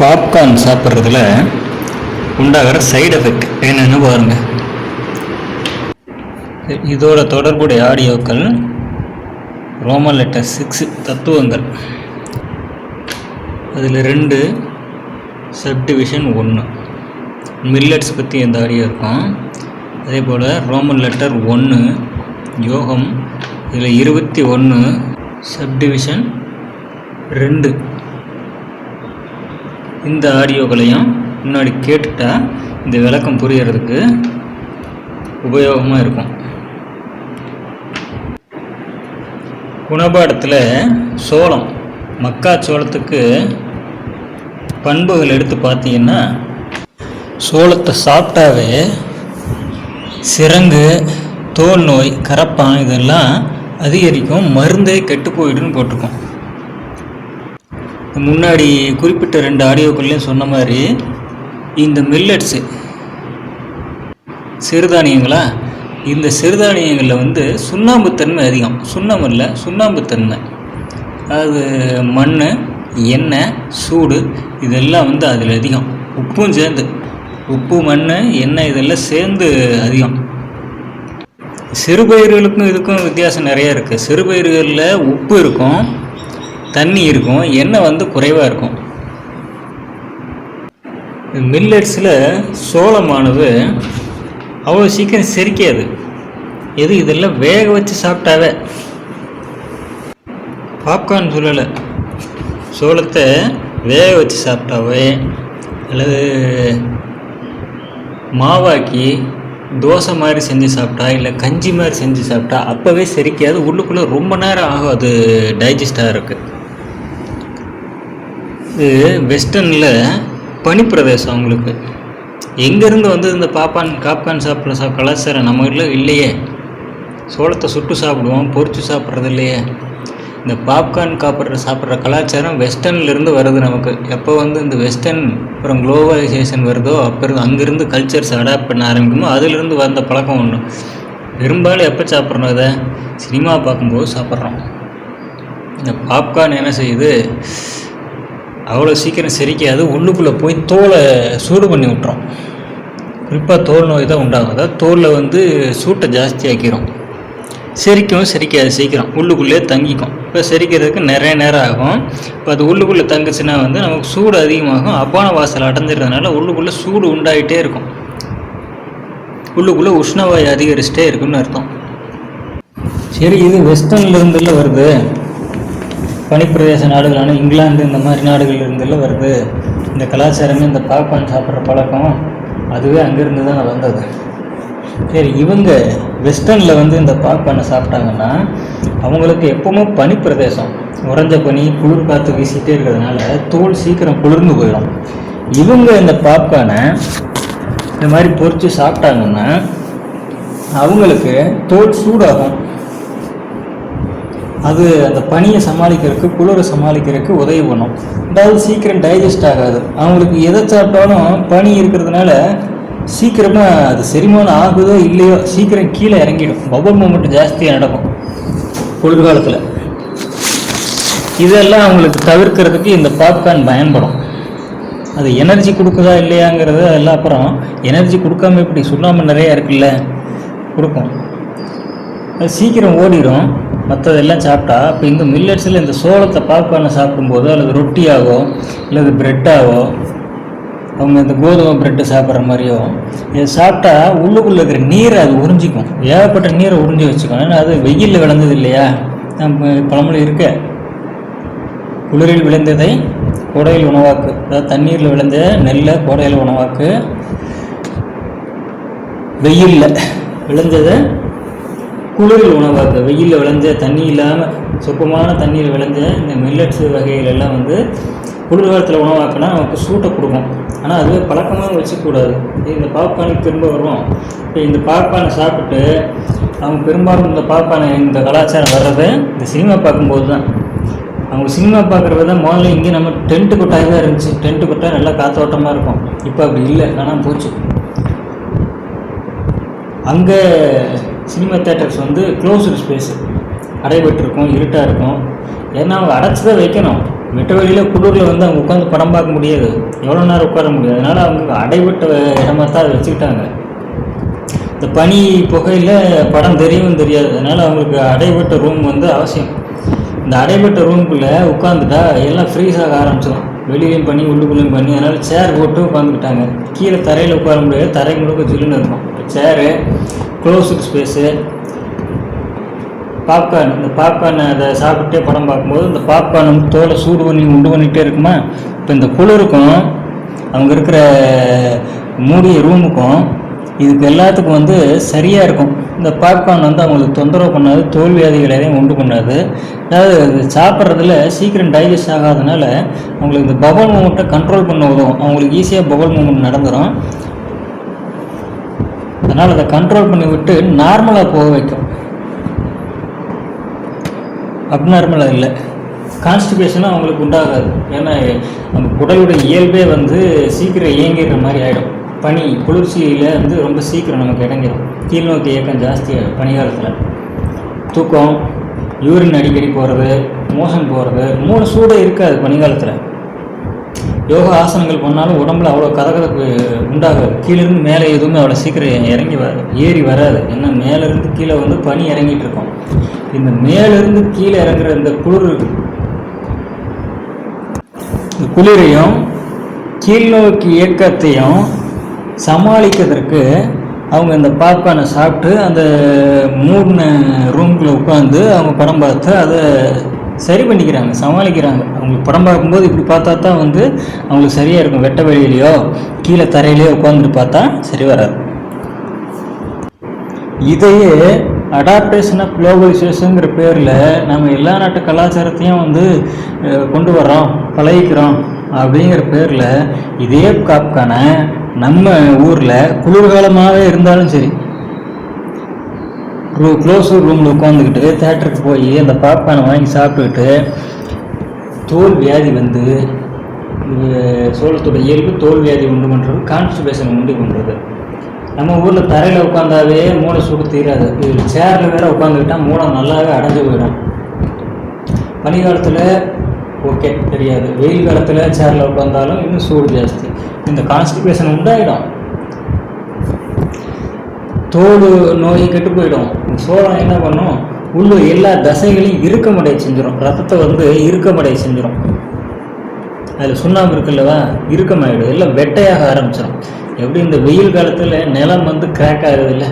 Popcorn சாப்பிட்றதுல உண்டாகிற side effect என்னென்னு பாருங்க. இதோட தொடர்புடைய ஆடியோக்கள் ரோமன் லெட்டர் சிக்ஸ் தத்துவங்கள். அதில் ரெண்டு சப்டிவிஷன் ஒன்று மில்லட்ஸ் பற்றி இந்த ஆடியோ இருக்கும். அதே போல் ரோமன் லெட்டர் ஒன்று யோகம் இதில் இருபத்தி ஒன்று சப்டிவிஷன் ரெண்டு. இந்த ஆடியோக்களையும் முன்னாடி கேட்டுட்டா இந்த விளக்கம் புரியறதுக்கு உபயோகமாக இருக்கும். குணபாடத்தில் சோளம் மக்காச்சோளத்துக்கு பண்புகள் எடுத்து பார்த்தீங்கன்னா சோளத்தை சாப்பிட்டாவே சிரங்கு தோல் நோய் கரப்பான் இதெல்லாம் அதிகரிக்கும் மருந்தே கெட்டு போயிடுன்னு போட்டிருக்கோம். முன்னாடி குறிப்பிட்ட ரெண்டு ஆடியோக்கள்லையும் சொன்ன மாதிரி இந்த மில்லட்ஸு. சிறுதானியங்களா? இந்த சிறுதானியங்களில் வந்து சுண்ணாம்புத்தன்மை அதிகம். சுண்ணம் இல்லை சுண்ணாம்புத்தன்மை. அது மண் எண்ணெய் சூடு இதெல்லாம் வந்து அதில் அதிகம். உப்பும் சேர்ந்து. உப்பு மண் எண்ணெய் இதெல்லாம் சேர்ந்து அதிகம். சிறுபயிர்களுக்கும் இதுக்கும் வித்தியாசம் நிறைய இருக்குது சிறுபயிர்களில் உப்பு இருக்கும். தண்ணி இருக்கும் எண்ணெய் வந்து குறைவாக இருக்கும். மில்லட்ஸில் சோளமானது அவ்வளோ சீக்கிரம் செரிக்காது. எது இதெல்லாம் வேக வச்சு சாப்பிட்டாவே. பாப்கார்ன் சொல்லலை. சோளத்தை வேக வச்சு சாப்பிட்டாவே. அல்லது மாவாக்கி தோசை மாதிரி செஞ்சு சாப்பிட்டா இல்லை கஞ்சி மாதிரி செஞ்சு சாப்பிட்டா அப்போவே செரிக்காது. உள்ளுக்குள்ளே ரொம்ப நேரம் ஆகும் அது டைஜஸ்டாக இருக்குது இது வெஸ்டர்னில் பனிப்பிரதேசம் அவங்களுக்கு எங்கேருந்து வந்து இந்த பாப்பான் காப்கான் சாப்பிட்ற சா கலாச்சாரம் நம்ம வீட்டில் இல்லையே. சோளத்தை சுட்டு சாப்பிடுவோம் பொறிச்சு சாப்பிட்றது இல்லையே. இந்த பாப்கார்ன் காப்பிட்ற சாப்பிட்ற கலாச்சாரம் வெஸ்டர்ன்லேருந்து வருது நமக்கு. எப்போ வந்து இந்த வெஸ்டர்ன் அப்புறம் குளோபலைசேஷன் வருதோ அப்போ இருந்து அங்கேருந்து கல்ச்சர்ஸ் அடாப்ட் பண்ண ஆரம்பிக்குமோ அதிலிருந்து வந்த பழக்கம் ஒன்று பெரும்பாலும் எப்போ சாப்பிட்றோம் இதை? சினிமா பார்க்கும்போது சாப்பிட்றோம். இந்த பாப்கார்ன் என்ன செய்யுது? அவ்வளோ சீக்கிரம் செரிக்காது. உள்ளுக்குள்ளே போய் தோலை சூடு பண்ணி விட்டுரும். குறிப்பாக தோல் நோய் தான் உண்டாகும். தோலில் வந்து சூட்டை ஜாஸ்தியாக்கிறோம் செரிக்கவும் செரிக்காது சீக்கிரம். உள்ளுக்குள்ளே தங்கிக்கும். இப்போ செரிக்கிறதுக்கு நிறைய நேரம் ஆகும். இப்போ அது உள்ளுக்குள்ளே தங்குச்சுன்னா வந்து நமக்கு சூடு அதிகமாகும். அபான வாசல் அடைஞ்சிடுறதுனால உள்ளுக்குள்ளே சூடு உண்டாகிட்டே இருக்கும். உள்ளுக்குள்ளே உஷ்ணவாயு அதிகரிச்சிட்டே இருக்குன்னு அர்த்தம். சரி இது வெஸ்டர்ன்லேருந்துல வருது. பனிப்பிரதேச நாடுகளான இங்கிலாந்து இந்த மாதிரி நாடுகள் இருந்தெல்லாம் வருது. இந்த கலாச்சாரமே இந்த பாப்கார்ன் சாப்பிட்ற பழக்கம் அதுவே அங்கேருந்து தான் வந்தது. சரி இவங்க வெஸ்டர்னில் வந்து இந்த பாப்கார்னை சாப்பிட்டாங்கன்னா அவங்களுக்கு எப்பவுமே பனிப்பிரதேசம். உறைஞ்ச பனி குளிர் காற்று வீசிட்டே இருக்கிறதுனால தோல் சீக்கிரம் குளிர்ந்து போயிடும். இவங்க இந்த பாப்கார்னை இந்த மாதிரி பொறித்து சாப்பிட்டாங்கன்னா அவங்களுக்கு தோல் சூடாகும். அது அந்த பனியை சமாளிக்கிறதுக்கு குளிரை சமாளிக்கிறதுக்கு உதவி பண்ணும் அதாவது சீக்கிரம் டைஜஸ்ட் ஆகாது. அவங்களுக்கு எதை சாப்பிட்டாலும் பனி இருக்கிறதுனால சீக்கிரமாக அது செரிமானம் ஆகுதோ இல்லையோ சீக்கிரம் கீழே இறங்கிடும். பபல் மூமெண்ட் ஜாஸ்தியாக நடக்கும். குளிர்காலத்தில். இதெல்லாம் அவங்களுக்கு தவிர்க்கிறதுக்கு இந்த பாப்கார்ன் பயன்படும். அது எனர்ஜி கொடுக்குதா இல்லையாங்கிறது எல்லாம் அப்புறம் எனர்ஜி கொடுக்காம இப்படி சுண்ணாம்பு நிறையா இருக்குல்ல? கொடுக்கும் சீக்கிரம் ஓடிடும் மற்றதெல்லாம் சாப்பிட்டா இப்போ இந்த மில்லட்ஸில் இந்த சோளத்தை பாப்கார்னை சாப்பிடும்போதோ அல்லது ரொட்டியாகோ அல்லது பிரெட்டாகோ அவங்க இந்த கோதுமை பிரெட்டு சாப்பிட்ற மாதிரியோ இதை சாப்பிட்டா உள்ளுக்குள்ளே இருக்கிற நீரை அது உறிஞ்சிக்கும். ஏகப்பட்ட நீரை உறிஞ்சி வச்சுக்கும் ஏன்னா அது வெயிலில் விளைந்தது இல்லையா? நம்ம பழமொழி இருக்க. குளிரில் விளைந்ததை கோடையில் உணவாக்கு. அதாவது தண்ணீரில் விளைந்த நெல்லை கோடையில் உணவாக்கு. வெயிலில் விளைஞ்சதை குளிரில் உணவாக்க வெயிலில் விளைஞ்ச தண்ணி இல்லாமல் சுத்தமான தண்ணியில் விளைஞ்ச இந்த மில்லட்ஸ் வகைகள் எல்லாம் வந்து குளிர்காலத்தில் உணவாக்குனா நமக்கு சூட்டை கொடுக்கும். ஆனால் அதுவே பழக்கமாக வச்சுக்கூடாது இந்த பாப்கார்னுக்கு திரும்ப வருவோம் இப்போ இந்த பாப்கார்னை சாப்பிட்டு அவங்க பெரும்பாலும் இந்த பாப்கார்னை இந்த கலாச்சாரம் வர்றது இந்த சினிமா பார்க்கும்போது தான். அவங்க சினிமா பார்க்குற தான் முதல்ல இங்கே நம்ம டென்ட்டு கொட்டாய் தான் இருந்துச்சு. டென்ட்டு கொட்டாய் நல்லா காத்தோட்டமாக இருக்கும். இப்போ அப்படி இல்லை. ஆனால் போச்சு. அங்கே சினிமா தேட்டர்ஸ் வந்து க்ளோஸ்டு ஸ்பேஸ் அடைபட்டிருக்கும் இருட்டாக இருக்கும். ஏன்னா அவங்க அடைச்சி தான் வைக்கணும். வெட்ட வெளியில் குளிரில் வந்து அவங்க உட்காந்து படம் பார்க்க முடியாது. எவ்வளோ நேரம் உட்கார முடியாது. அதனால் அவங்க அடைபட்ட இடமா தான் அதை வச்சுக்கிட்டாங்க. இந்த பனி புகையில் படம் தெரியவும் தெரியாது. அதனால் அவங்களுக்கு அடைபட்ட ரூம் வந்து அவசியம். இந்த அடைபட்ட ரூம்குள்ளே உட்காந்துட்டா எல்லாம் ஃப்ரீஸ் ஆக ஆரம்பிச்சிடும் வெளியிலையும் பண்ணி உள்ளுக்குள்ளேயும் பண்ணி அதனால் சேர் போட்டு உட்காந்துக்கிட்டாங்க கீழே தரையில் உட்கார முடியாது. தரை முழுக்க ஜில்லுன்னு இருக்கும். சேரு க்ளோஸ்டு ஸ்பேஸு பாப்கார்ன் இந்த பாப்கார்ன் அதை சாப்பிட்டே படம் பார்க்கும்போது இந்த பாப்கார்ன் தோலை சூடு பண்ணி உண்டு பண்ணிகிட்டே இருக்குமா? இப்போ இந்த குளிருக்கும் அவங்க இருக்கிற மூடிய ரூமுக்கும் இதுக்கு எல்லாத்துக்கும் வந்து சரியாக இருக்கும். இந்த பாப்கார்ன் வந்து அவங்களுக்கு தொந்தரவு பண்ணாது தோல்வியாதிகள் எதையும் உண்டு பண்ணாது. அதாவது இது சாப்பிட்றதுல சீக்கிரம் டைஜஸ்ட் ஆகாதனால அவங்களுக்கு இந்த பபல் மூமெண்ட்டை கண்ட்ரோல் பண்ண உதவும். அவங்களுக்கு ஈஸியாக பபல் மூமெண்ட் நடந்துடும் அதனால் அதை கண்ட்ரோல் பண்ணி விட்டு நார்மலாக போக வைக்கும் அப்நார்மலாக இல்லை. கான்ஸ்டிபேஷனும் அவங்களுக்கு உண்டாகாது. ஏன்னா நம்ம உடலுடைய இயல்பே வந்து சீக்கிரம் இயங்கிடுற மாதிரி ஆகிடும் பனி குளிர்ச்சியில் வந்து ரொம்ப சீக்கிரம் நமக்கு இறங்கிடும் கீழ் நோக்கி இயக்கம் ஜாஸ்தியாகும் பனிகாலத்தில் தூக்கம் யூரின் அடிக்கடி போகிறது மோஷன் போகிறது மூணு சூடாக இருக்காது பனிகாலத்தில் யோகா ஆசனங்கள் பண்ணாலும் உடம்புல அவ்வளோ கதகதப்பு உண்டாகாது. கீழேருந்து மேலே எதுவுமே அவ்வளோ சீக்கிரம் இறங்கி வர ஏறி வராது. ஏன்னா மேலேருந்து கீழே வந்து பனி இறங்கிட்டு இருக்கோம். இந்த மேலேருந்து கீழே இறங்குற இந்த குளிர் இந்த குளிரையும் கீழ்நோக்கி இயக்கத்தையும் சமாளிக்கிறதுக்கு அவங்க இந்த பாப்கார்னை சாப்பிட்டு அந்த மூடின ரூம்குள்ளே உட்காந்து அவங்க படம் பார்த்து அதை சரி பண்ணிக்கிறாங்க சமாளிக்கிறாங்க. அவங்களுக்கு படம் பார்க்கும்போது இப்படி பார்த்தா தான் வந்து அவங்களுக்கு சரியாக இருக்கும். வெட்ட வெளியிலையோ கீழே தரையிலையோ உட்காந்துட்டு பார்த்தா சரி வராது. இதையே அடாப்டேஷன் ஆஃப் குளோபலைசேஷனுங்கிற பேரில் நம்ம எல்லா நாட்டு கலாச்சாரத்தையும் வந்து கொண்டு வர்றோம் பழகிக்கிறோம் அப்படிங்கிற பேரில் இதே காப்கான நம்ம ஊரில் குளிர்காலமாகவே இருந்தாலும் சரி ரூ க்ளோஸ் ரூமில் உட்காந்துக்கிட்டு தேட்டருக்கு போய் அந்த பாப்கார்னை வாங்கி சாப்பிட்டுக்கிட்டு தோல் வியாதி வந்து சோளத்தோட இயல்பு தோல் வியாதி உண்டு பண்ணுறது கான்ஸ்டிபேஷன் உண்டு பண்ணுறது நம்ம ஊரில் தரையில் உட்காந்தாவே மூளை சுடு தீராது. இது சேரில் வேற உட்காந்துக்கிட்டால் மூளை நல்லாவே அடைஞ்சு போயிடும். பனிக்காலத்தில் ஓகே தெரியாது. வெயில் காலத்தில் சேரில் உட்காந்தாலும் இன்னும் சூடு ஜாஸ்தி. இந்த கான்ஸ்டிபேஷன் உண்டாயிடும். தோல் நோய் கெட்டு போயிடும். சோளம் என்ன பண்ணும்? உள்ள எல்லா தசைகளையும் இறுக்கமடைய செஞ்சிடும் ரத்தத்தை வந்து இறுக்கமடைய செஞ்சிடும் அதில் சுண்ணாம்பு இருக்குல்லவா இறுக்கமாயிடும். எல்லாம் வெட்டையாக ஆரம்பிச்சிடும் எப்படி இந்த வெயில் காலத்தில் நிலம் வந்து கிராக் ஆகுது இல்லை?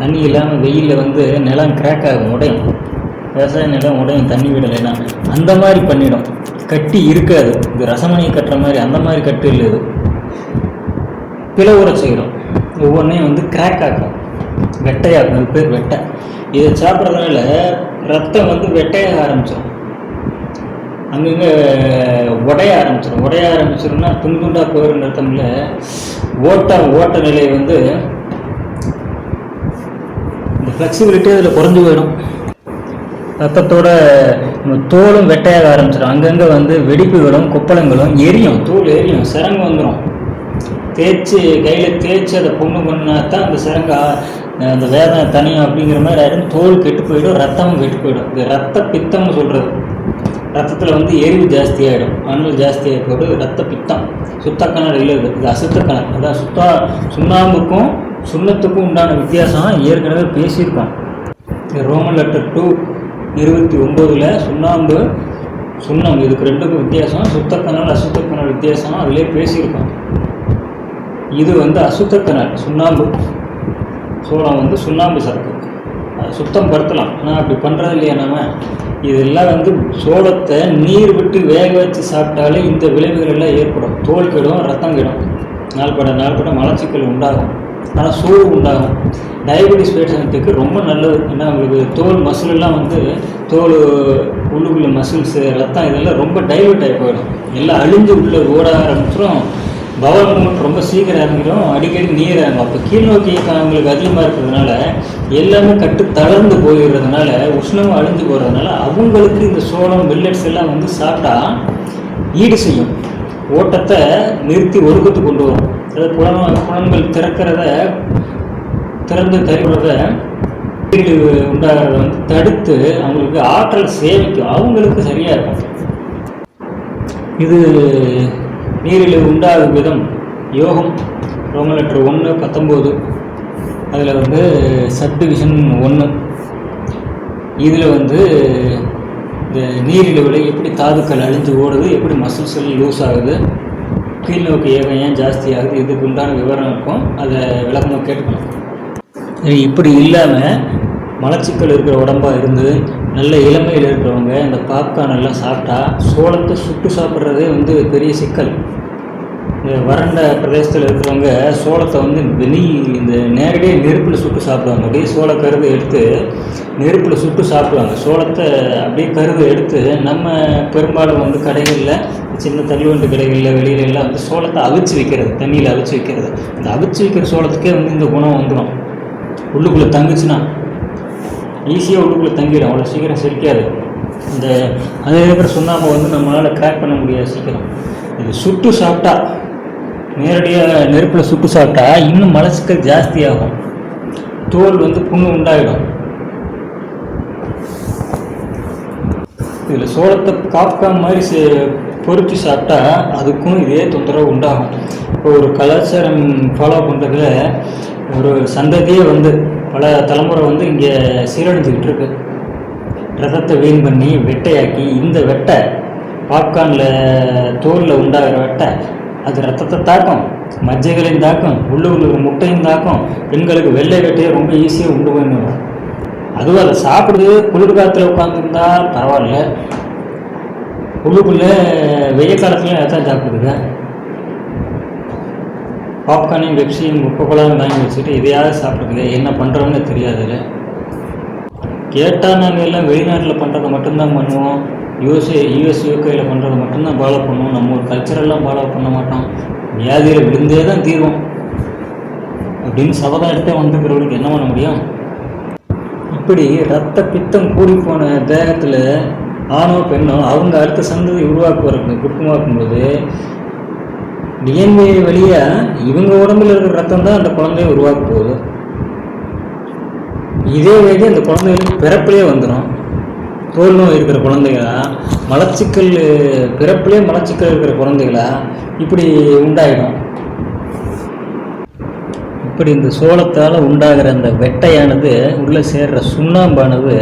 தண்ணி இல்லாமல் வெயிலில் வந்து நிலம் கிராக் ஆகும் உடையும். விவசாய நிலம் உடையும் தண்ணி விடலைன்னா அந்த மாதிரி பண்ணிடும். கட்டி இருக்காது. இது ரசமணியை கட்டுற மாதிரி அந்த மாதிரி கட்டு இல்லை இது. பிளவுற செய்கிறோம் ஒவ்வொன்றையும் வந்து கிராக் ஆக்கும். வெட்டையாகும் அது பேர் வெட்டை. இதை சாப்பிட்றதுனால ரத்தம் வந்து வெட்டையாக ஆரம்பிச்சிடும் அங்கங்கே உடைய ஆரம்பிச்சிடும் உடைய ஆரம்பிச்சிடும்னா துண்டு துண்டாக போயிடும் அர்த்தம்ல. ஓட்ட ஓட்ட நிலை வந்து இந்த ஃப்ளெக்சிபிலிட்டி அதில் குறைஞ்சி போயிடும். ரத்தத்தோட நம்ம தோலும் வெட்டையாக ஆரம்பிச்சிடும் அங்கங்கே வந்து வெடிப்புகளும் கொப்பளங்களும் எரியும். தோல் எரியும். சிரங்கு வந்துடும் தேய்ச்சி கையில் தேய்ச்சி அதை பொண்ணு பண்ணா தான் அந்த சிரங்க அந்த வேதனை தனியும் அப்படிங்கிற மாதிரி ஆகிடும் தோல் கெட்டு போயிடும் ரத்தமும் கெட்டு போயிடும். இது ரத்த பித்தம்னு சொல்கிறது ரத்தத்தில் வந்து எரிவு ஜாஸ்தியாகிடும் ஆகிடும் ஜாஸ்தியாக ஜாஸ்தி ரத்த பித்தம். சுத்தக்கணல் இல்லை இது இது அசுத்தக்கணல் அதான் சுத்தா சுண்ணாம்புக்கும் சுண்ணத்துக்கும் உண்டான வித்தியாசம். ஏற்கனவே பேசியிருக்கோம். ரோமன் லெட்டர் டூ இருபத்தி ஒம்போதில் சுண்ணாம்பு சுண்ணம். இதுக்கு ரெண்டுக்கும் வித்தியாசம். சுத்தக்கணல் அசுத்தக்கணல் வித்தியாசம். அதிலே பேசியிருக்கோம். இது வந்து அசுத்தத்தினர் சுண்ணாம்பு. சோளம் வந்து சுண்ணாம்பு சரக்கு சுத்தம் படுத்தலாம். ஆனால் அப்படி பண்ணுறது இல்லையா நம்ம இதெல்லாம் வந்து சோளத்தை நீர் விட்டு வேக வச்சு சாப்பிட்டாலே இந்த விளைவுகள் எல்லாம் ஏற்படும். தோல் கெடும் ரத்தம் கெடும். நாள்பட நாள்பட மலச்சிக்கல் உண்டாகும். ஆனால் சோறு உண்டாகும். டயபெட்டிஸ் பேஷண்ட்டுக்கு ரொம்ப நல்லது. ஏன்னா அவங்களுக்கு தோல் மசிலெல்லாம் வந்து தோல் உள்ளுக்குள்ள மசில்ஸு ரத்தம் இதெல்லாம் ரொம்ப டைவர்ட் ஆகி போயிடும். எல்லாம் அழிஞ்சு உள்ள ஓட ஆரம்பிச்சிடும் பவர் மூமெண்ட் ரொம்ப சீக்கிரம் இறங்கிடும். அடிக்கடி நீர் இறங்கும். அப்போ கீழ் நோக்கி அவங்களுக்கு அதிகமாக இருக்கிறதுனால எல்லாமே கட்டு தளர்ந்து போயிடுறதுனால உஷ்ணமும் அழிஞ்சு போகிறதுனால அவங்களுக்கு இந்த சோளம் மில்லட்ஸ் எல்லாம் வந்து சாப்பிட்டா ஈடு செய்யும். ஓட்டத்தை நிறுத்தி ஒழுக்கத்து கொண்டு வரும். அதாவது புலன புலன்கள் திறக்கிறத திறந்து தருகிறத உண்டாகிறத வந்து தடுத்து அவங்களுக்கு ஆற்றல் சேமிக்கும். அவங்களுக்கு சரியாக இருக்கும். இது நீரிழிவு உண்டாகும் விதம் யோகம் ரோமன் லெட்டர் ஒன்று பத்தொம்போது அதில் வந்து சப் டிவிஷன் ஒன்று இதில் வந்து இந்த நீரிழிவில் எப்படி தாதுக்கள் அழிஞ்சு ஓடுது எப்படி மசில் செல் லூஸ் ஆகுது கீழ்நோக்கு ஏகம் ஏன் ஜாஸ்தி ஆகுது இதுக்கு உண்டான விவரம் இருக்கும். அதை விளக்கமாக கேட்டுக்கணும். இது இப்படி இல்லாமல் மலச்சிக்கல் இருக்கிற உடம்பா இருந்து நல்ல இளமையில் இருக்கிறவங்க இந்த பாப்கார்ன் எல்லாம் சாப்பிட்டா சோளத்தை சுட்டு சாப்பிட்றதே வந்து பெரிய சிக்கல். இந்த வறண்ட பிரதேசத்தில் இருக்கிறவங்க சோளத்தை வந்து வெளி இந்த நேரடியாக நெருப்பில் சுட்டு சாப்பிடுவாங்க. அப்படியே சோள கருது எடுத்து நெருப்பில் சுட்டு சாப்பிடுவாங்க. சோளத்தை அப்படியே கருது எடுத்து நம்ம பெரும்பாலும் வந்து கடைகளில் சின்ன தள்ளுவண்டு கடைகளில் வெளியில எல்லாம் வந்து சோளத்தை அவிச்சு வைக்கிறது தண்ணியில் அவிச்சு வைக்கிறது. இந்த அவிச்சு வைக்கிற சோளத்துக்கே வந்து இந்த குணம் வந்துடும் உள்ளுக்குள்ளே தங்குச்சுன்னா ஈஸியாக உள்ளுக்குள்ளே தங்கிடும் அவ்வளோ சீக்கிரம் செரிக்காது. இந்த அதில் இருக்கிற சுண்ணாம்பை வந்து நம்மளால் கிராக் பண்ண முடியாது சீக்கிரம். இது சுட்டு சாப்பிட்டா நேரடியாக நெருப்பில் சுட்டு சாப்பிட்டா இன்னும் மலச்சிக்கல் ஜாஸ்தியாகும். தோல் வந்து புண்ணு உண்டாயிடும். இதில் சோளத்தை காப்கா மாதிரி சே பொறித்து சாப்பிட்டா அதுக்கும் இதே தொந்தரவு உண்டாகும். இப்போ ஒரு கலாச்சாரம் ஃபாலோ பண்ணுறதுல ஒரு சந்ததியே வந்து பல தலைமுறை வந்து இங்கே சீரழிஞ்சிக்கிட்டு இருக்கு ரத்தத்தை வீண் பண்ணி வெட்டையாக்கி இந்த வெட்டை பாப்கார்னில் தோலில் உண்டாகிற வெட்டை அது ரத்தத்தை தாக்கும் மஜ்ஜைகளையும் தாக்கும் உள்ளுக்குள்ள முட்டையும் தாக்கும் பெண்களுக்கு வெள்ளை வெட்டையை ரொம்ப ஈஸியாக உண்டு பண்ணிடும் அதுவும் அதை சாப்பிடுது குளிர் காற்றுல உட்காந்துருந்தா பரவாயில்ல. உள்ளுக்குள்ளே வெய்ய காலத்துலையும் அதான் சாப்பிடுதுங்க. பாப்கார்னையும் பெப்சியும் முப்பக்குழாயும் வாங்கி வச்சுட்டு இதையாவது சாப்பிட்றது என்ன பண்ணுறோன்னு தெரியாதுல்ல. கேட்டால் நாங்கள் எல்லாம் வெளிநாட்டில் பண்ணுறதை மட்டும்தான் பண்ணுவோம். யூஎஸ்ஏ யூஎஸ் யூகேயில் பண்ணுறதை மட்டும்தான் ஃபாலோ பண்ணுவோம். நம்ம ஒரு கல்ச்சரெல்லாம் ஃபாலோ பண்ண மாட்டோம். வியாதியில் விழுந்தே தான் தீர்வோம். அப்படின்னு சபதம் எடுத்தே வந்துக்கிறவங்களுக்கு என்ன பண்ண முடியும்? இப்படி ரத்த பித்தம் கூடி போன தேகத்தில் ஆணோ பெண்ணோ அவங்க அடுத்த சந்ததி உருவாக்குவார்கள் குடும்பமாக்கும்போது டிஎன்ஏ வழியாக இவங்க உடம்புல இருக்கிற ரத்தம் தான் அந்த குழந்தைய உருவாக்க போகுது இதே வழி அந்த குழந்தைகளுக்கு பிறப்புலேயே வந்துடும் தோல் நோய் இருக்கிற குழந்தைகளா மலச்சிக்கல் பிறப்புலேயே மலச்சிக்கல் இருக்கிற குழந்தைகளா இப்படி உண்டாயிடும். இப்படி இந்த சோளத்தால் உண்டாகிற அந்த வெட்டையானது உள்ளே சேர்கிற சுண்ணாம்பானது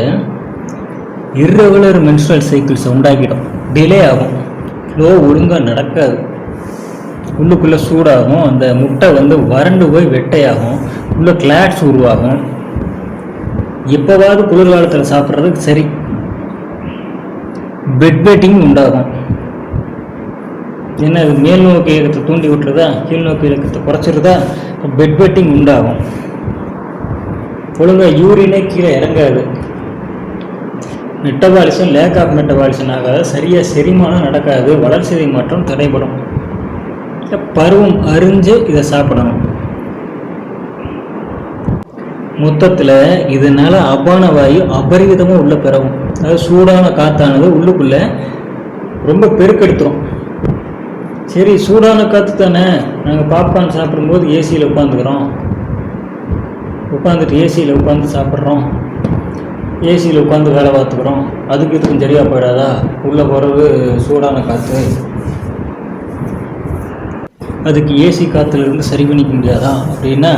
இர்ரெகுலர் மென்ஸ்ட்ரல் சைக்கிள்ஸை உண்டாக்கிடும். டிலே ஆகும். ஃப்ளோ ஒழுங்காக நடக்காது. உள்ளுக்குள்ளே சூடாகும். அந்த முட்டை வந்து வறண்டு போய் வெட்டையாகும். உள்ளே கிளாட்ஸ் உருவாகும். எப்போவாவது குளிர்காலத்தில் சாப்பிட்றதுக்கு சரி. பெட் வெட்டிங் உண்டாகும். என்ன இது மேல் நோக்கி இயக்கத்தை தூண்டி விட்டுறதா கீழ் நோக்கி இயக்கத்தை குறைச்சிருதா? பெட் வெட்டிங் உண்டாகும். ஒழுங்காக யூரினே கீழே இறங்காது. மெட்டபாலிசம் லேக் ஆஃப் மெட்டபாலிசம் ஆகாது சரியாக செரிமானம் நடக்காது. வளர்ச்சிதை மாற்றம் தடைபடும். பருவம் அறிஞ்சு இதை சாப்பிடணும். மொத்தத்தில் இதனால் அபான வாயு அபரிவிதமாக உள்ளே பெறவும் அதாவது சூடான காற்றானது உள்ளுக்குள்ளே ரொம்ப பெருக்கெடுத்துரும். சரி சூடான காற்று தானே. நாங்கள் பாப்கார்ன் சாப்பிடும்போது ஏசியில் உட்காந்துக்கிறோம் உட்காந்துட்டு ஏசியில் உட்காந்து சாப்பிட்றோம். ஏசியில் உட்காந்து வேலை பார்த்துக்கிறோம். அதுக்கு இதுக்கும் சரியாக போயிடாதா? உள்ளே போகிறது சூடான காற்று அதுக்கு ஏசி காற்றுலேருந்து சரி பண்ணிக்க முடியாதா? அப்படின்னா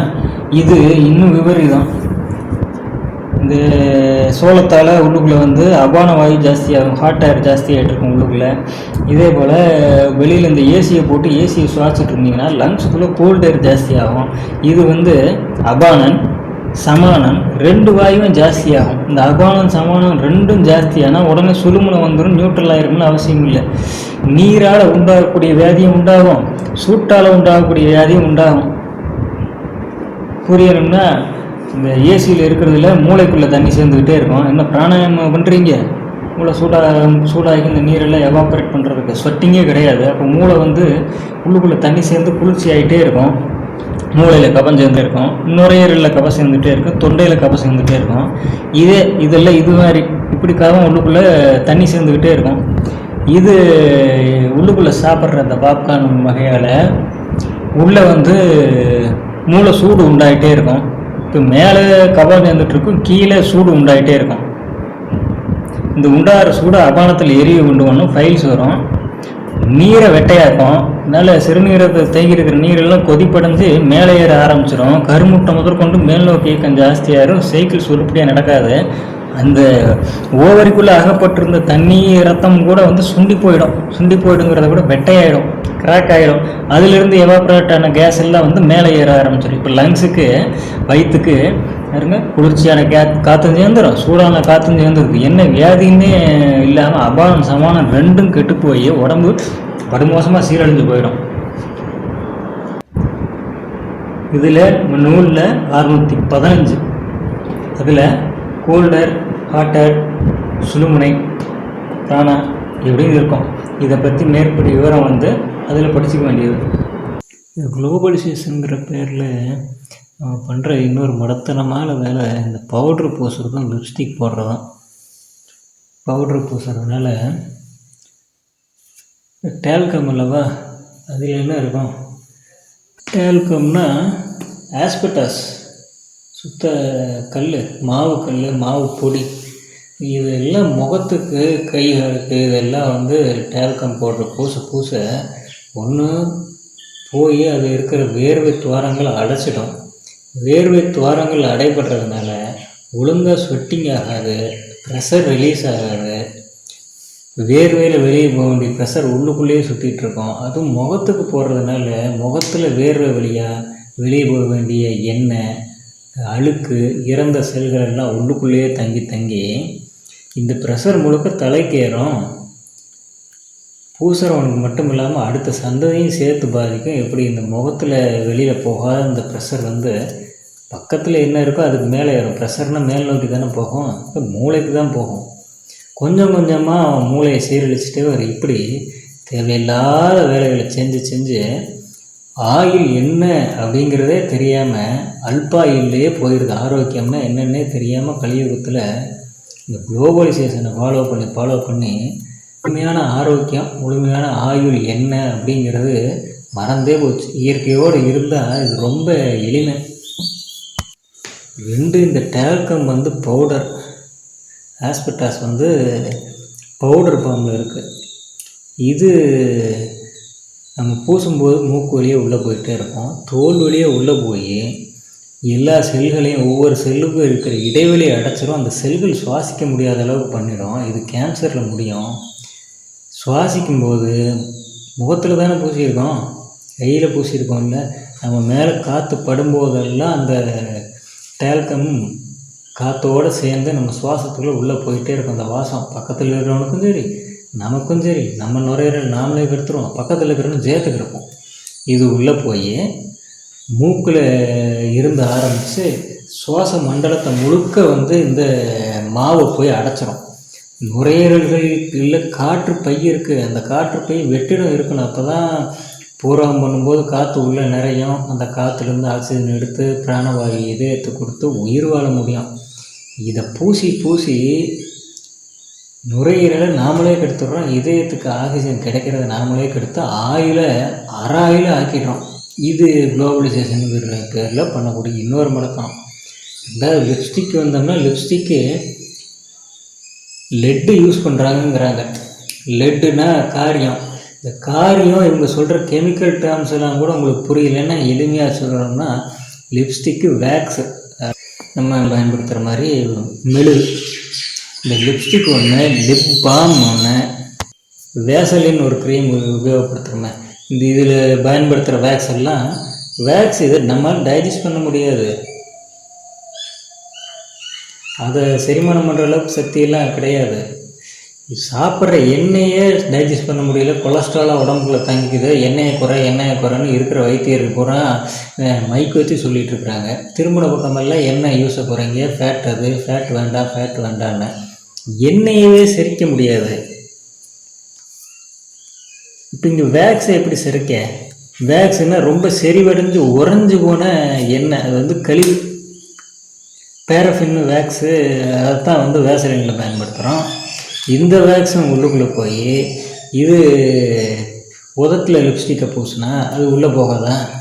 இது இன்னும் விபரீதம். இந்த சோளத்தால் உள்ளுக்குள்ளே வந்து அபான வாயு ஜாஸ்தியாகும் ஹாட் ஏர் ஜாஸ்தியாகிட்டு இருக்கும் உள்ளுக்குள்ளே. இதே போல் வெளியில் இந்த ஏசியை போட்டு ஏசியை சுவாச்சிட்டு இருந்தீங்கன்னா லங்ஸுக்குள்ளே கோல்ட் ஏர் ஜாஸ்தியாகும். இது வந்து அபானன் சமானம் ரெண்டு வாயுவும் ஜாஸ்தியாகும். இந்த அபானம் சமானம் ரெண்டும் ஜாஸ்தியானால் உடனே சுழுமுனை வந்துடும் நியூட்ரல் ஆயிருக்குன்னு அவசியம் இல்லை நீரால் உண்டாகக்கூடிய வியாதியும் உண்டாகும் சூட்டால் உண்டாகக்கூடிய வியாதியும் உண்டாகும். புரியணும்னா இந்த ஏசியில் இருக்கிறதுல மூளைக்குள்ளே தண்ணி சேர்ந்துக்கிட்டே இருக்கும். என்ன பிராணாயாமம் பண்ணுறீங்க மூளை சூடாக சூடாகி இந்த நீரெல்லாம் எவாபரேட் பண்ணுறதுக்கு ஸ்வெட்டிங்கே கிடையாது. அப்போ மூளை வந்து உள்ளுக்குள்ளே தண்ணி சேர்ந்து குளிர்ச்சி ஆகிட்டே இருக்கும். மூளையில் கபம் சேர்ந்து இருக்கும். நுரையீரலில் கபம் சேர்ந்துகிட்டே இருக்கும். தொண்டையில் கபம் சேர்ந்துட்டே இருக்கும். இதே இதெல்லாம் இது மாதிரி இப்படி கபம் உள்ளுக்குள்ளே தண்ணி சேர்ந்துக்கிட்டே இருக்கும். இது உள்ளுக்குள்ளே சாப்பிட்ற அந்த பாப்கார்ன் வகையால் உள்ளே வந்து மூளை சூடு உண்டாயிட்டே இருக்கும். இப்போ மேலே கவர் சேர்ந்துட்டு கீழே சூடு உண்டாயிட்டே இருக்கும். இந்த உண்டாகிற சூடு அபானத்தில் எரிய கொண்டு வரணும் ஃபைல்ஸ் வரும். நீரை வெட்டையாக்கும் அதனால சிறுநீரகத்தை தேங்கி இருக்கிற நீரெல்லாம் கொதிப்படைஞ்சு மேலே ஏற ஆரம்பிச்சிடும் கருமுட்டை முதற்கொண்டு மேல் நோக்கி இயக்கம் ஜாஸ்தியாயிரும். சைக்கிள் சுருப்படியாக நடக்காது. அந்த ஓவரிக்குள்ளே அகப்பட்டிருந்த தண்ணி ரத்தம் கூட வந்து சுண்டி போயிடும். சுண்டி போயிடுங்கிறத விட வெட்டையாயிடும். கிராக் ஆகிடும் அதிலிருந்து எவாப்ரேட் ஆன கேஸ் எல்லாம் வந்து மேலே ஏற ஆரம்பிச்சிடும் இப்போ லங்ஸுக்கு வயிற்றுக்கு இருங்க குளிர்ச்சியான கே காற்றும் சேர்ந்துடும் சூடான காற்றும் சேர்ந்துருக்கு என்ன வியாதின்னே இல்லாமல் அபானம் சமானம் ரெண்டும் கெட்டு போய் உடம்பு படுமோசமாக சீரழிஞ்சு போயிடும். இதில் நூலில் அறுநூற்றி பதினஞ்சு. அதில் கோல்டர் ஹாட்டர் சுழுமுனை பிராணா இப்படின்னு இருக்கும். இதை பற்றி மேற்படி விவரம் வந்து அதில் படிச்சுக்க வேண்டியது. குளோபலைசேஷனுங்கிற பேரில் பண்ணுற இன்னொரு மடத்தனமான வேலை இந்த பவுட்ரு பூசுறதும் லிப்ஸ்டிக் போடுறதும். பவுட்ரு பூசுறதுனால டேல்கம் அல்லவா? அதில் என்ன இருக்கும்? டேல்கம்னா ஆஸ்பெட்டாஸ். சுத்த கல் மாவு கல் மாவு பொடி இதெல்லாம் முகத்துக்கு கைகளுக்கு இதெல்லாம் வந்து டேல்கம் போடுற பூச பூச. ஒன்று போய் அது இருக்கிற வேர்வை துவாரங்கள் அடைச்சிடும். வேர்வை துவாரங்கள் அடைபடுறதுனால ஒழுங்காக ஸ்வெட்டிங் ஆகாது ப்ரெஷர் ரிலீஸ் ஆகாது. வேர்வையில் வெளியே போக வேண்டிய ப்ரெஷர் உள்ளுக்குள்ளேயே சுற்றிட்டுருக்கோம் அதுவும் முகத்துக்கு போடுறதுனால முகத்தில் வேர்வை வழியாக வெளியே போக வேண்டிய எண்ணெய் அழுக்கு இறந்த செல்கள் எல்லாம் உள்ளுக்குள்ளேயே தங்கி தங்கி இந்த ப்ரெஷர் முழுக்க தலைக்கு ஏறும் பூசுறவனுக்கு மட்டும் இல்லாமல் அடுத்த சந்ததியும் சேர்த்து பாதிக்கும். எப்படி இந்த முகத்தில் வெளியில் போகாத இந்த ப்ரெஷர் வந்து பக்கத்தில் என்ன இருக்கோ அதுக்கு மேலே ஏறும். ப்ரெஷர்னால் மேல் நோக்கி தானே போகும். இப்போ மூளைக்கு தான் போகும். கொஞ்சம் கொஞ்சமாக அவன் மூளையை சீரழிச்சிட்டே வரும். இப்படி தேவையில்லாத வேலைகளை செஞ்சு செஞ்சு ஆயில் என்ன அப்படிங்கிறதே தெரியாமல் அல்பாயில்லையே போயிடுது ஆரோக்கியம்னா என்னென்னே தெரியாமல் கலியுகத்தில் இந்த குளோபலைசேஷனை ஃபாலோ பண்ணி ஃபாலோ பண்ணி முழுமையான ஆரோக்கியம் முழுமையான ஆயுள் என்ன அப்படிங்கிறது மறந்தே போச்சு. இயற்கையோடு இருந்தால் இது ரொம்ப எளிமை. ரெண்டு இந்த டேல்கம் வந்து பவுடர் ஆஸ்பெட்டாஸ் வந்து பவுடர் ஃபார்மில் இருக்குது இது நம்ம பூசும்போது மூக்கு வழியே உள்ளே போயிட்டே இருக்கும். தோல் வழியே உள்ளே போய் எல்லா செல்களையும் ஒவ்வொரு செல்லுக்கும் இருக்கிற இடைவெளியை அடைச்சிரும். அந்த செல்கள் சுவாசிக்க முடியாத அளவுக்கு பண்ணிடும். இது கேன்சரில் முடியும். சுவாசிக்கும்போது முகத்தில் தானே பூசியிருக்கோம்? கையில் பூசியிருக்கோம் இல்லை நம்ம மேலே காற்று படும்போதெல்லாம் அந்த டேல்கம் காற்றோடு சேர்ந்து நம்ம சுவாசத்துக்குள்ளே உள்ளே போயிட்டே இருக்கும். அந்த வாசம் பக்கத்தில் இருக்கிறவனுக்கும் சரி நமக்கும் சரி நம்ம நுரையீரல் நாமளே கெடுத்துருவோம். பக்கத்தில் இருக்கிறவங்க ஜெயத்து கிடப்போம். இது உள்ளே போய் மூக்கில் இருந்து ஆரம்பித்து சுவாச மண்டலத்தை முழுக்க வந்து இந்த மாவை போய் அடைச்சிரும். நுரையீரல்கள் இல்லை காற்று பை இருக்குது அந்த காற்று பை வெற்றிடம் இருக்கணும். அப்போ தான் பூராம் பண்ணும்போது காற்று உள்ளே நிறையும். அந்த காற்றுலேருந்து ஆக்சிஜன் எடுத்து பிராணவாயு இதயத்தை கொடுத்து உயிர் வாழ முடியும். இதை பூசி பூசி நுரையீரலை நாமளே கெடுத்துடுறோம் இதயத்துக்கு ஆக்சிஜன் கிடைக்கிறத நாமளே கெடுத்து ஆயில அறாயில ஆக்கிடுறோம். இது குளோபலைசேஷன் பேரில் பண்ணக்கூடிய இன்னொரு மடக்கம் ரெண்டாவது லிப்ஸ்டிக் வந்தோம்னா லிப்ஸ்டிக்கு லெட்டு யூஸ் பண்ணுறாங்கங்கிறாங்க லெட்டுனா காரியம். இந்த காரியம் இவங்க சொல்கிற கெமிக்கல் டேர்ம்ஸ் எல்லாம் கூட உங்களுக்கு புரியலன்னா எளிமையாக சொல்லணும்னா லிப்ஸ்டிக்கு வேக்ஸு நம்ம பயன்படுத்துகிற மாதிரி மெழுகு. இந்த லிப்ஸ்டிக் ஒன்று லிப் பாம் ஒன்று வேசலின் ஒரு க்ரீம் உபயோகப்படுத்துகிறோமே இந்த இதில் பயன்படுத்துகிற வேக்ஸ் எல்லாம் வேக்ஸ் இதை நம்மளால் டைஜஸ்ட் பண்ண முடியாது. அதை செரிமானம் பண்ணுற அளவுக்கு சக்தியெல்லாம் கிடையாது. சாப்பிட்ற எண்ணெயே டைஜஸ்ட் பண்ண முடியல. கொலஸ்ட்ராலாக உடம்புக்குள்ள தங்கிக்குது. எண்ணெயை குறை எண்ணெயை குறைன்னு இருக்கிற வைத்தியர்கள் பூரா மைக் வச்சு சொல்லிகிட்டு இருக்கிறாங்க. திருமண பக்கமெல்லாம் எண்ணெய் யூஸை குறைங்க ஃபேட் அது ஃபேட் வேண்டாம் ஃபேட் வேண்டான்னு எண்ணெயவே செரிக்க முடியாது. இப்போ இங்கே வேக்ஸை எப்படி செரிக்க? வேக்ஸ்னால் ரொம்ப செறிவடைஞ்சு உறைஞ்சு போன எண்ணெய். அது வந்து கழிவு. பேரஃபின்னு வேக்ஸு அதைத்தான் வந்து வேசலினில் பயன்படுத்துகிறோம் இந்த வேக்ஸும் உள்ளுக்குள்ளே போய் இது உதத்தில் லிப்ஸ்டிக்கை பூசினா அது உள்ளே போகாதான்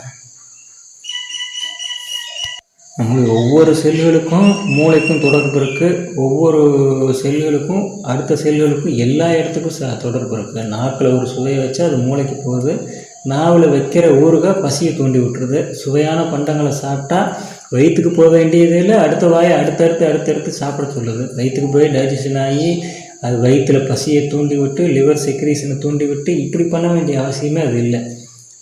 நம்மளுடைய ஒவ்வொரு செல்களுக்கும் மூளைக்கும் தொடர்பு இருக்குது ஒவ்வொரு செல்களுக்கும் அடுத்த செல்களுக்கும் எல்லா இடத்துக்கும் ச தொடர்பு இருக்குது நாக்கில் ஒரு சுவையை வச்சு அது மூளைக்கு போகுது. நாவில் வைக்கிற ஊறுகாய் பசியை தூண்டி விட்டுருது. சுவையான பண்டங்களை சாப்பிட்டா வயிற்றுக்கு போக வேண்டியதே இல்லை அடுத்த வாயை அடுத்தடுத்து அடுத்தடுத்து சாப்பிட சொல்லுது. வயிற்றுக்கு போய் டைஜஷன் ஆகி அது வயிற்றில் பசியை தூண்டி விட்டு லிவர் செக்ரீஷனை தூண்டி விட்டு இப்படி பண்ண வேண்டிய அவசியமே அது இல்லை.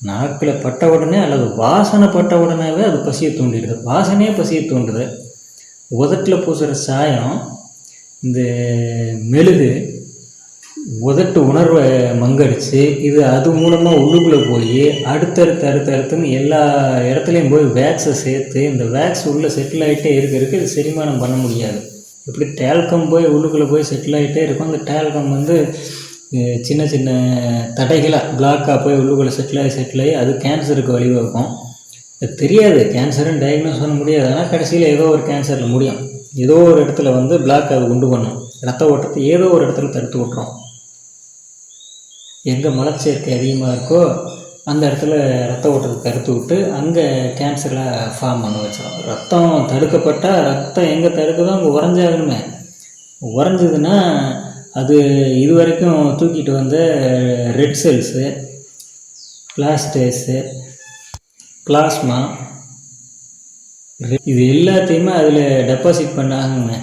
நாக்கில் பட்ட உடனே அல்லது வாசனை பட்ட உடனேவே அது பசியை தூண்டிடுது. வாசனையே பசியை தூண்டுது. உதட்டில் பூசுகிற சாயம் இந்த மெழுகு உதட்டு உணர்வை மங்கடிச்சு இது அது மூலமாக உள்ளுக்குள்ளே போய் அடுத்தடுத்து அடுத்தடுத்துன்னு எல்லா இடத்துலையும் போய் வேக்ஸை சேர்த்து இந்த வேக்ஸ் உள்ளே செட்டில் ஆகிட்டே இருக்க இருக்க. இது செரிமானம் பண்ண முடியாது. இப்படி டேல்கம் போய் உள்ளுக்குள்ளே போய் செட்டில் ஆகிட்டே இருக்கும். அந்த டேல்கம் வந்து சின்ன சின்ன தடைகளாக பிளாக்காக போய் உள்ளுக்குள்ளே செட்டில் ஆகி செட்டில் ஆகி அது கேன்சருக்கு வழிவகுக்கும். அது தெரியாது கேன்சருன்னு டயக்னோஸ் பண்ண முடியாது. ஆனால் கடைசியில் ஏதோ ஒரு கேன்சரில் முடியும். ஏதோ ஒரு இடத்துல வந்து பிளாக் அது உண்டு பண்ணும் ரத்த ஓட்டத்தை ஏதோ ஒரு இடத்துல தடுத்து விட்டுரும். எங்கே மலச்சேர்க்கை அதிகமாக இருக்கோ அந்த இடத்துல ரத்த ஓட்டத்தை தடுத்து விட்டு அங்கே கேன்சரில் ஃபார்ம் பண்ண வச்சிடும் ரத்தம் தடுக்கப்பட்டால் ரத்தம் எங்கே தடுக்குதோ அங்கே உறைஞ்சாகணுமே. உறைஞ்சதுன்னா அது இது வரைக்கும் தூக்கிட்டு வந்த ரெட் செல்ஸு பிளாஸ்டேஸு பிளாஸ்மா இது எல்லாத்தையுமே அதில் டெபாசிட் பண்ணாங்க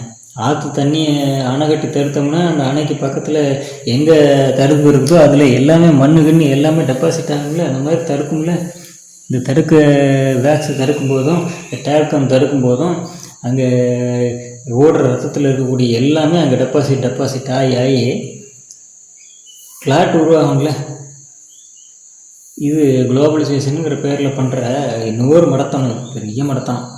ஆற்று தண்ணியை அணை கட்டி தடுத்தோம்னா அந்த அணைக்கு பக்கத்தில் எங்கே தடுப்பு இருக்குதோ அதில் எல்லாமே மண்ணு கண்ணு எல்லாமே டெபாசிட் ஆகும்ல? அந்த மாதிரி தடுக்கும்ல? இந்த தடுக்க வேக்ஸை தடுக்கும் போதும் டேல்கம் தடுக்கும் போதும் அங்கே ஓடுற ரத்தத்தில் இருக்கக்கூடிய எல்லாமே அங்கே டெபாசிட் டெபாசிட் ஆகி ஆகி கிளாட் உருவாகும்ல. இது குளோபலைசேஷனுங்கிற பேரில் பண்ணுற இன்னொரு மடத்தனம் பெரிய மடத்தனம்